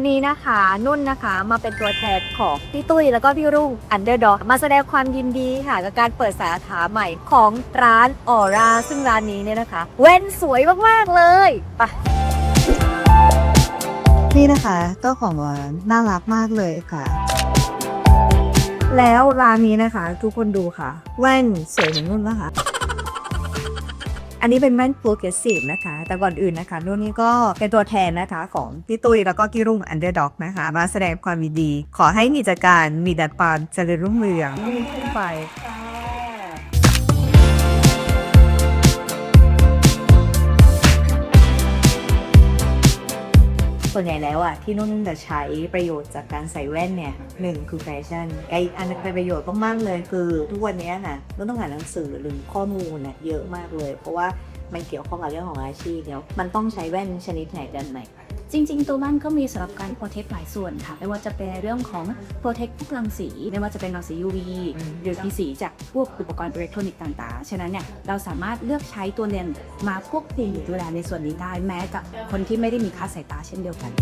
วันนี้นะคะ นุ่นนะคะมาเป็นตัวแทนของพี่ตุ้ยแล้วก็พี่รุ่ง Underdog มาแสดงความยินดีค่ะกับการเปิดสาขาใหม่ของร้านออร่าซึ่งร้านนี้เนี่ยนะคะ เว้นสวยมาก ๆ เลยไปะนี่นะคะเจ้าของร้านน่ารักมากเลยค่ะ แล้วร้านนี้นะคะ ทุกคนดูค่ะ แว่นสวยเหมือนนุ่นนะคะ อันนี้เป็นแม่นโปรเกรสซีฟนะคะ แต่ก่อนอื่นนะคะนุ่นนี่ก็เป็นตัวแทนนะคะของพี่ตุ้ยแล้วก็กี่รุ่งอันเดอร์ด็อกนะคะ มาแสดงความยินดี ขอให้กิจการมีแต่ความเจริญรุ่งเรืองขึ้นไป ส่วนใหญ่แล้วอะที่นุ่นจะใช้ประโยชน์จากการใส่แว่นเนี่ยหนึ่งคือแฟชั่นไออันเป็นประโยชน์มากๆเลย คือทุกวันนี้นะนุ่นต้องอ่านหนังสือหรือข้อมูลน่ะเยอะมากเลย เพราะว่ามันเกี่ยวข้องกับเรื่องของอาชีพเนี่ยมันต้องใช้แว่นชนิดไหนกันไหน จริง ๆ ตัวบ้านก็มีสำหรับการโปรเทคหลายส่วนค่ะ ไม่ว่าจะเป็นเรื่องของโปรเทคพวกรังสี ไม่ว่าจะเป็นรังสี UV หรือรังสีจากพวกอุปกรณ์อิเล็กทรอนิกส์ต่างๆ ฉะนั้นเนี่ยเราสามารถเลือกใช้ตัวเลนส์มาควบคุมดูแลในส่วนนี้ได้แม้กับคนที่ไม่ได้มีค่าสายตาเช่นเดียวกัน